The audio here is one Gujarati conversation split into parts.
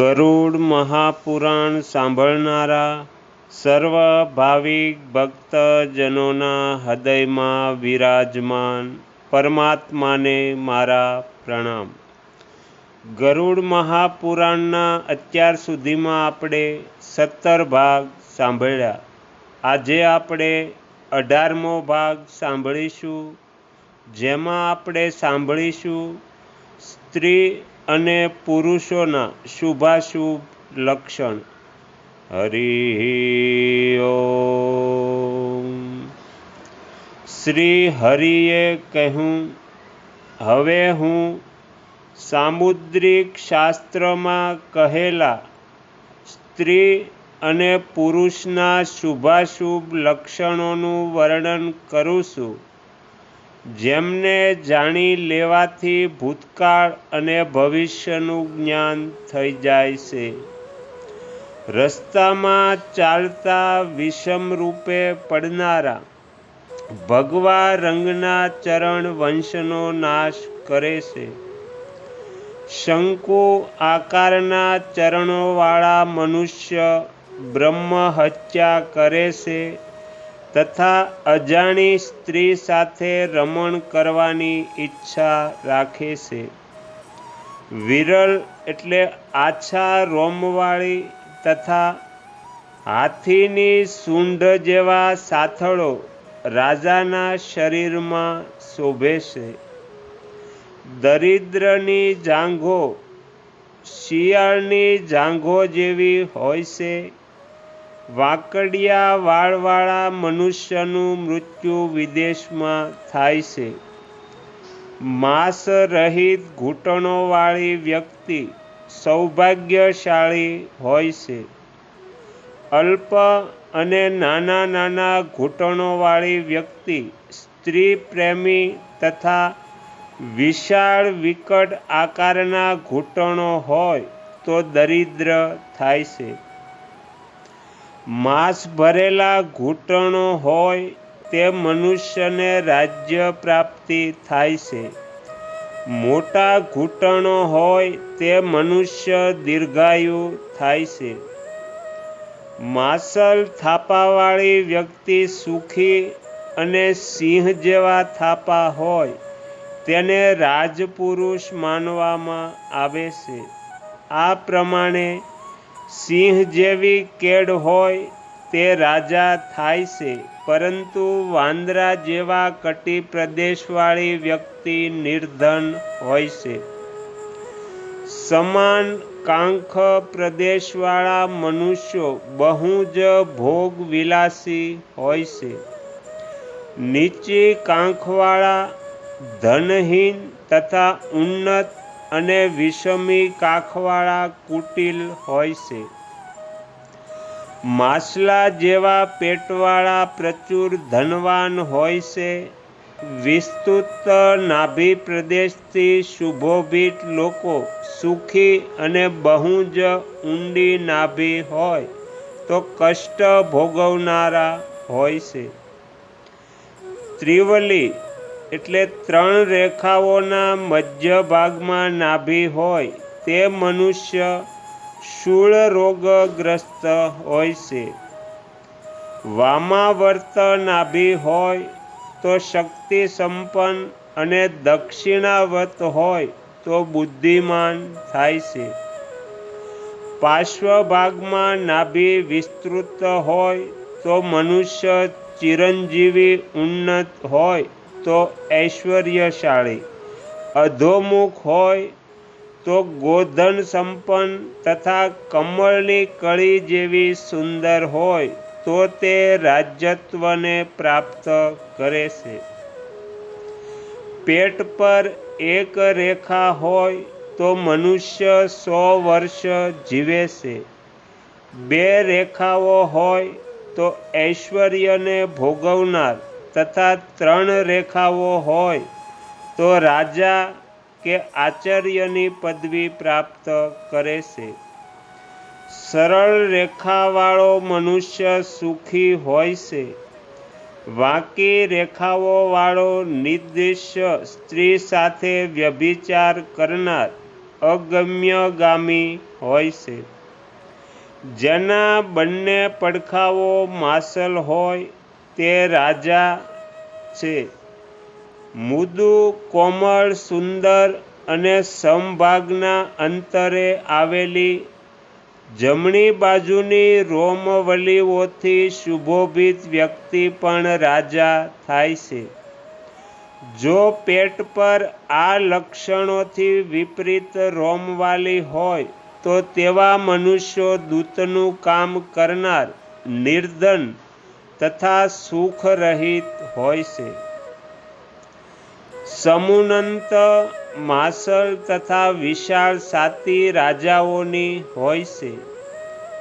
ગરુડ મહાપુરાણ સાંભળનારા સર્વ ભાવિક ભક્તજનોના હૃદયમાં વિરાજમાન પરમાત્માને મારા પ્રણામ. ગરુડ મહાપુરાણના અત્યાર સુધીમાં આપણે સત્તર ભાગ સાંભળ્યા. આજે આપણે અઢારમો ભાગ સાંભળીશું. જેમાં આપણે સાંભળીશું સ્ત્રી અને પુરુષોના શુભાશુભ લક્ષણ. હરિ શ્રી હરિએ કહ્યું, હવે હું સામુદ્રિક શાસ્ત્રમાં કહેલા સ્ત્રી અને પુરુષના શુભાશુભ લક્ષણોનું વર્ણન કરું છું. જેમને જાણી લેવાથી ભૂતકાળ અને ભવિષ્યનું જ્ઞાન થઈ જાય છે. રસ્તામાં ચાલતા વિષમ રૂપે પડનારા ભગવા રંગના ચરણ વંશનો નાશ કરે છે. શંકુ આકારના ચરણોવાળા મનુષ્ય બ્રહ્મ હત્યા કરે છે. તથા અજાણી સ્ત્રી સાથે રમણ કરવાની ઈચ્છા રાખે છે. વિરલ એટલે આછા રોમવાળી તથા હાથીની સૂંઢ જેવા સાથળો રાજાના શરીરમાં શોભે છે. દરિદ્રની જાંઘો શિયાળની જાંઘો જેવી હોય છે. વાકડિયા વાળવાળા મનુષ્યનું મૃત્યુ વિદેશમાં થાય છે. માંસ રહિત ઘૂંટણોવાળી વ્યક્તિ સૌભાગ્યશાળી હોય છે. અલ્પ અને નાના નાના ઘૂંટણોવાળી વ્યક્તિ સ્ત્રી પ્રેમી તથા વિશાળ વિકટ આકારના ઘૂંટણો હોય તો દરિદ્ર થાય છે. માંસ ભરેલા ઘૂંટણો હોય તે મનુષ્યને રાજ્ય પ્રાપ્તિ થાય છે. મોટા ઘૂંટણો હોય તે મનુષ્ય દીર્ઘાયુ થાય છે. માસલ થાપાવાળી વ્યક્તિ સુખી અને સિંહ જેવા થાપા હોય તેને રાજપુરુષ માનવામાં આવે છે. આ પ્રમાણે સિંહ જેવી કેડ હોય તે રાજા થાય છે, પરંતુ વાંદરા જેવા કટી પ્રદેશવાળી વ્યક્તિ નિર્ધન હોય છે. સમાન કાંખ પ્રદેશવાળા મનુષ્યો બહુ જ ભોગ વિલાસી હોય છે. નીચી કાંખવાળા ધનહીન તથા ઉન્નત અને વિષમી કાખવાળા કુટિલ હોય છે. માછલા જેવા પેટવાળા પ્રચુર ધનવાન હોય છે. વિસ્તૃત નાભી પ્રદેશથી શુભોભિત લોકો સુખી અને બહુ જ ઊંડી નાભી હોય તો કષ્ટ ભોગવનારા હોય છે. ત્રિવલી એટલે ત્રણ રેખાઓના મધ્ય ભાગમાં નાભી હોય તે મનુષ્ય શૂળ રોગગ્રસ્ત હોય છે. વામાવર્ત નાભી હોય તો શક્તિ સંપન્ન અને દક્ષિણાવત હોય તો બુદ્ધિમાન થાય છે. પાર્શ્વ ભાગમાં નાભી વિસ્તૃત હોય તો મનુષ્ય ચિરંજીવી ઉન્નત હોય તો ઐશ્વર્યશાળી. અધોમુખ હોય તો ગોધન સંપન્ન તથા કમળની કળી જેવી સુંદર હોય તો તે રાજ્યત્વને પ્રાપ્ત કરે છે. પેટ પર એક રેખા હોય તો મનુષ્ય સો વર્ષ જીવે છે. બે રેખાઓ હોય તો ઐશ્વર્યને ભોગવનાર તથા ત્રણ રેખાઓ હોય, તો રાજા કે આચાર્યની પદવી પ્રાપ્ત કરે છે. સરળ રેખાવાળો મનુષ્ય સુખી હોય છે. વાંકી રેખાઓવાળો નિર્દિશ્ય સ્ત્રી સાથે વ્યભિચાર કરનાર અગમ્યગામી હોય છે. જેના બંને પડખાઓ માસલ હોય તે રાજા છે. મુદુ, કોમળ, સુંદર અને સમભાગના અંતરે આવેલી જમણી બાજુની રોમવલીઓથી સુભોભિત વ્યક્તિ પણ રાજા થાય છે. જો પેટ પર આ લક્ષણોથી વિપરીત રોમવાલી હોય, તો તેવા મનુષ્યો દૂતનું કામ કરનાર નિર્ધન તથા સુખરહિત હોય છે. સમુનંત માસલ તથા વિશાળ સાતી રાજાઓની હોય છે.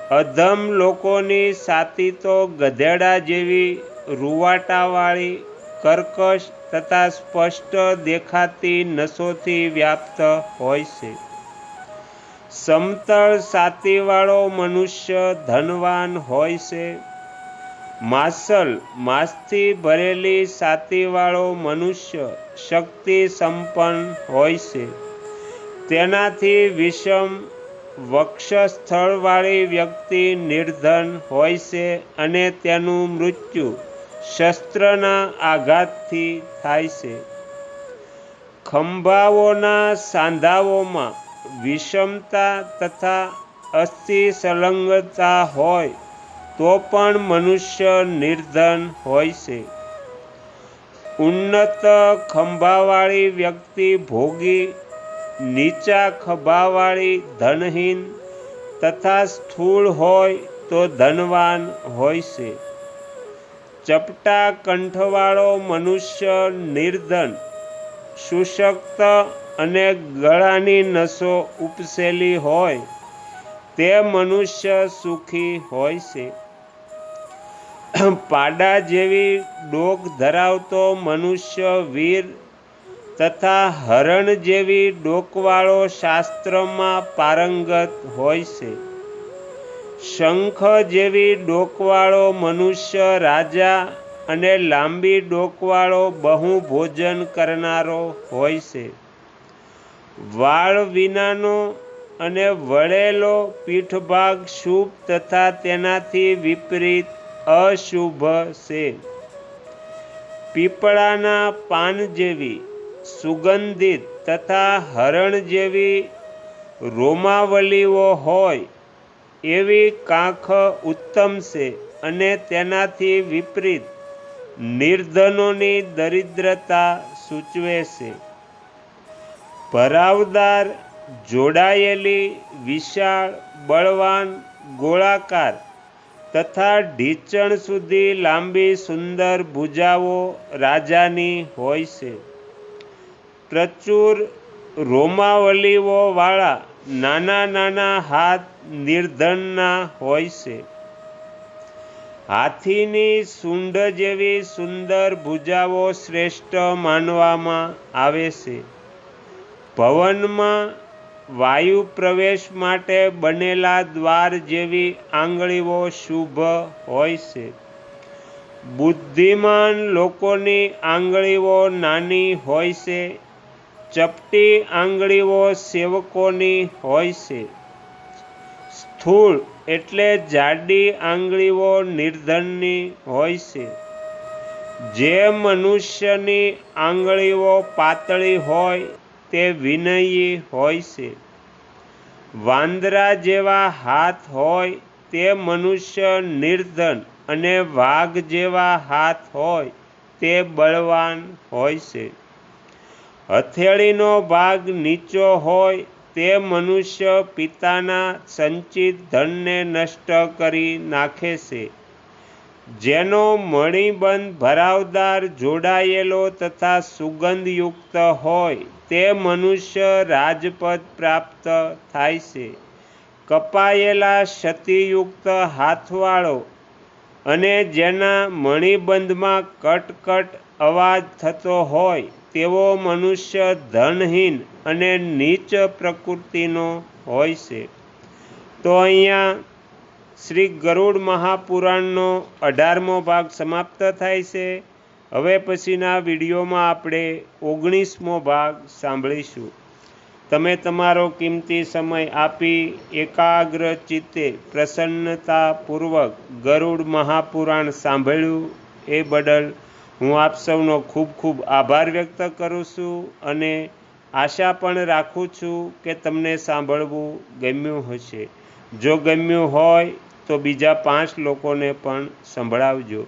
અધમ લોકોની સાતી તો ગધેડા જેવી રૂવાટાવાળી, કર્કશ તથા સ્પષ્ટ દેખાતી નસોથી વ્યાપ્ત હોય છે. સમતળ સાતીવાળો મનુષ્ય ધનવાન હોય છે. માસલ, માસથી ભરેલી સાતીવાળો મનુષ્ય શક્તિ સંપન્ન હોય છે. તેનાથી વિષમ વક્ષસ્થળવાળી વ્યક્તિ નિર્ધન હોય છે અને તેનું મૃત્યુ શસ્ત્રના આઘાતથી થાય છે. ખંભાઓના સાંધાઓમાં વિષમતા તથા અસ્થિ સંલગ્નતા હોય તો પણ મનુષ્ય નિર્ધન હોય છે. ઉન્નત ખંભાવાળી વ્યક્તિ ભોગી, નીચા ખભાવાળી ધનહીન તથા સ્થૂળ હોય તો ધનવાન હોય છે. ચપટા કંઠવાળો મનુષ્ય નિર્ધન, સુશક્ત અને ગળાની નસો ઉપસેલી હોય, તે મનુષ્ય સુખી હોય છે. પાડા જેવી ડોક ધરાવતો મનુષ્ય વીર તથા હરણ જેવી ડોકવાળો શાસ્ત્રમાં પારંગત હોય છે. શંખ જેવી ડોકવાળો મનુષ્ય રાજા અને લાંબી ડોકવાળો બહુ ભોજન કરનારો હોય છે. વાળ વિનાનો અને વળેલો પીઠભાગ શુભ તથા તેનાથી વિપરીત અશુભ છે. પીપળાના પાન જેવી સુગંધિત તથા હરણ જેવી રોમાવલીઓ હોય એવી કાંખ ઉત્તમ છે અને તેનાથી વિપરીત નિર્ધનોની દરિદ્રતા સૂચવે છે. ભરાવદાર જોડાયેલી વિશાળ બળવાન ગોળાકાર તથા ઢીચણ સુધી લાંબી સુંદર ભૂજાઓ રાજાની હોય છે. પ્રચુર રોમાવલીઓવાળા નાના નાના હાથ નિર્ધનના હોય છે. હાથીની સુંડ જેવી સુંદર ભૂજાઓ શ્રેષ્ઠ માનવામાં આવે છે. ભવનમાં વાયુ પ્રવેશ માટે બનેલા દ્વાર જેવી આંગળીઓ શુભ હોય છે. બુદ્ધિમાન લોકોની આંગળીઓ નાની હોય છે. ચપટી આંગળીઓ સેવકોની હોય છે. સ્થૂળ એટલે જાડી આંગળીઓ નિર્ધનની હોય છે. જે મનુષ્યની આંગળીઓ પાતળી હોય તે વિનયી હોય છે. વાંદરા જેવા હાથ હોય તે મનુષ્ય નિર્ધન અને વાઘ જેવા હાથ હોય તે બળવાન હોય છે. હથેળીનો ભાગ નીચો હોય તે મનુષ્ય પિતાના સંચિત ધનને નષ્ટ કરી નાખે છે. જેનો મણિબંધ ભરાવદાર જોડાયેલો તથા સુગંધયુક્ત હોય તે મનુષ્ય રાજપદ પ્રાપ્ત થાય છે. કપાયેલા ક્ષતિયુક્ત હાથવાળો અને જેના મણિબંધમાં કટકટ અવાજ થતો હોય તેવો મનુષ્ય ધનહીન અને નીચ પ્રકૃતિનો હોય છે. તો અહીંયા શ્રી ગરુડ મહાપુરાણનો અઢારમો ભાગ સમાપ્ત થાય છે. હવે પછીના વિડીયોમાં આપણે ઓગણીસમો ભાગ સાંભળીશું. તમે તમારો કિંમતી સમય આપી એકાગ્ર ચિત્તે પ્રસન્નતાપૂર્વક ગરુડ મહાપુરાણ સાંભળ્યું એ બદલ હું આપ સૌનો ખૂબ ખૂબ આભાર વ્યક્ત કરું છું અને આશા પણ રાખું છું કે તમને સાંભળવું ગમ્યું હશે. જો ગમ્યું હોય તો બીજા પાંચ લોકોને પણ સંભળાવજો.